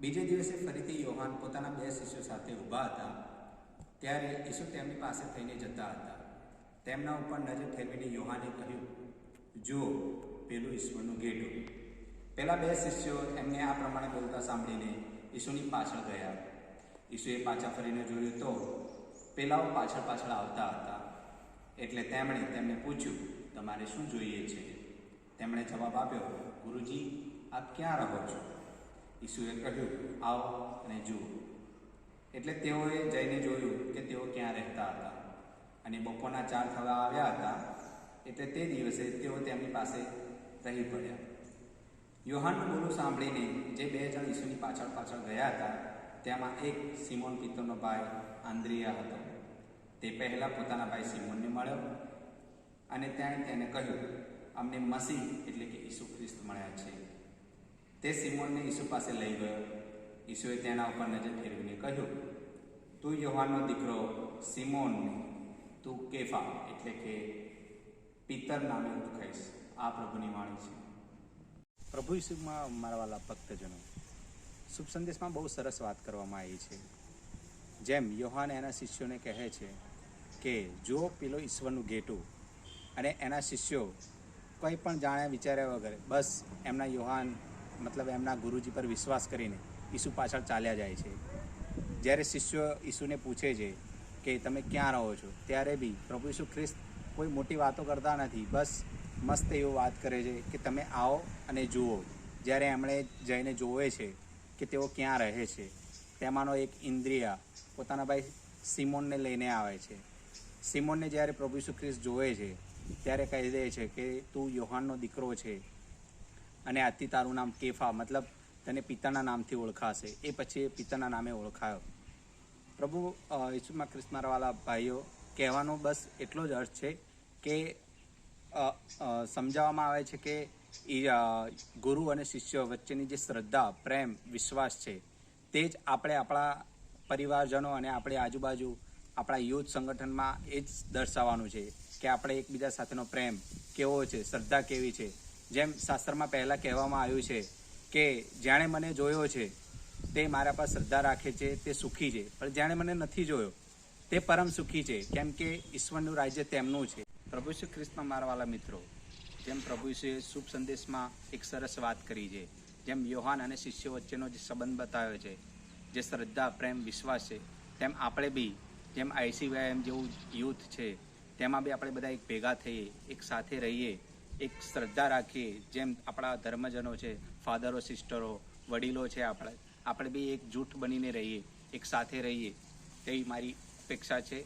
બીજે દિવસે ફરીથી યોહાન પોતાના બે શિષ્યો સાથે ઊભા હતા. ત્યારે ઈસુ તેમની પાસે થઈને જતા હતા. તેમના ઉપર નજર ફેરવીને યોહાને કહ્યું, જો, પેલું ઈશ્વરનું ગેટું. પેલા બે શિષ્યો એમને આ પ્રમાણે બોલતા સાંભળીને ઈસુની પાછળ ગયા. ઈસુએ પાછા ફરીને જોયું તો પેલાઓ પાછળ પાછળ આવતા હતા. એટલે તેમણે તેમને પૂછ્યું, તમારે શું જોઈએ છે? તેમણે જવાબ આપ્યો, ગુરુજી આપ ક્યાં રહો છો? ઈસુએ કહ્યું, આવો અને જુઓ. એટલે તેઓએ જઈને જોયું કે તેઓ ક્યાં રહેતા હતા. અને બપોરના ચાર થવા આવ્યા હતા, એટલે તે દિવસે તેઓ તેમની પાસે રહી પડ્યા. યોહાનનું બોલું સાંભળીને જે બે જણ ઈસુની પાછળ પાછળ ગયા હતા, તેમાં એક સિમોન પિત્તોનો ભાઈ આંદ્રિયા હતો. તે પહેલાં પોતાના ભાઈ સિમોનને મળ્યો અને તેણે તેને કહ્યું, અમને મસીહ એટલે કે ઈસુ ખ્રિસ્ત મળ્યા છે. તે સિમોનને ઈસુ પાસે લઈ ગયો. ઈસુએ તેના ઉપર નજર ફેરવીને કહ્યું, તું યોહાનનો દીકરો સિમોનને, તું કેફા એટલે કે પિત્તર નામે ઓળખાઈશ. આ પ્રભુની વાણી છે. પ્રભુ ઈસુમાં મારા વાલા ભક્તજનો, શુભ સંદેશમાં બહુ સરસ વાત કરવામાં આવી છે. જેમ યોહાન એના શિષ્યોને કહે છે કે જો પેલો ઈશ્વરનું ગેટું અને એના શિષ્યો કંઈ પણ જાણ્યા વિચાર્યા વગર, બસ એમના યોહાન મતલબ એમના ગુરુજી પર વિશ્વાસ કરીને ઈસુ પાછળ ચાલ્યા જાય છે. જ્યારે શિષ્યો ઈસુને પૂછે છે કે તમે ક્યાં રહો છો, ત્યારે બી પ્રભુ ઈસુ ખ્રિસ્ત કોઈ મોટી વાતો કરતા નથી, બસ મસ્ત એવું વાત કરે છે કે તમે આવો અને જુઓ. જ્યારે એમણે જઈને જોવે છે કે તેઓ ક્યાં રહે છે, તેમાંનો એક ઇન્દ્રિયા પોતાના ભાઈ સિમોનને લઈને આવે છે. સિમોનને જ્યારે પ્રભુ ઈસુ ખ્રિસ્ત જોવે છે, ત્યારે કહી દે છે કે તું યોહાનનો દીકરો છે અને આજથી તારું નામ કેફા, મતલબ તને પિતાના નામથી ઓળખાશે. એ પછી એ પિતાના નામે ઓળખાયો. પ્રભુ ઈસુમાં ખ્રિસ્તમારાવાલા ભાઈઓ, કહેવાનો બસ એટલો જ અર્થ છે કે સમજાવવામાં આવે છે કે ગુરુ અને શિષ્ય વચ્ચેની જે શ્રદ્ધા, પ્રેમ, વિશ્વાસ છે, તે જ આપણે આપણા પરિવારજનો અને આપણી આજુબાજુ આપણા યુથ સંગઠનમાં એ જ દર્શાવવાનું છે કે આપણે એકબીજા સાથેનો પ્રેમ કેવો છે, શ્રદ્ધા કેવી છે. જેમ શાસ્ત્રમાં પહેલાં કહેવામાં આવ્યું છે કે જેણે મને જોયો છે, તે મારા પર શ્રદ્ધા રાખે છે, તે સુખી છે. પણ જેણે મને નથી જોયો, તે પરમ સુખી છે, કેમ કે ઈશ્વરનું રાજ્ય તેમનું છે. પ્રભુ શ્રી કૃષ્ણ મારા વાલા મિત્રો, જેમ પ્રભુ શ્રીએ શુભ સંદેશમાં એક સરસ વાત કરી છે, જેમ યોહાન અને શિષ્યો વચ્ચેનો જે સંબંધ બતાવ્યો છે, જે શ્રદ્ધા, પ્રેમ, વિશ્વાસ છે, તેમ આપણે બી, જેમ આઈસીવાયએમ જેવું યુથ છે, તેમાં બી આપણે બધા એક ભેગા થઈએ, એક સાથે રહીએ એક શ્રદ્ધા રાખીએ. જેમ આપણા ધર્મજનો છે, ફાધરો, સિસ્ટરો, વડીલો છે આપણે. આપણે બી એક જૂઠ બનીને રહીએ, એક સાથે રહીએ. તેવી મારી અપેક્ષા છે.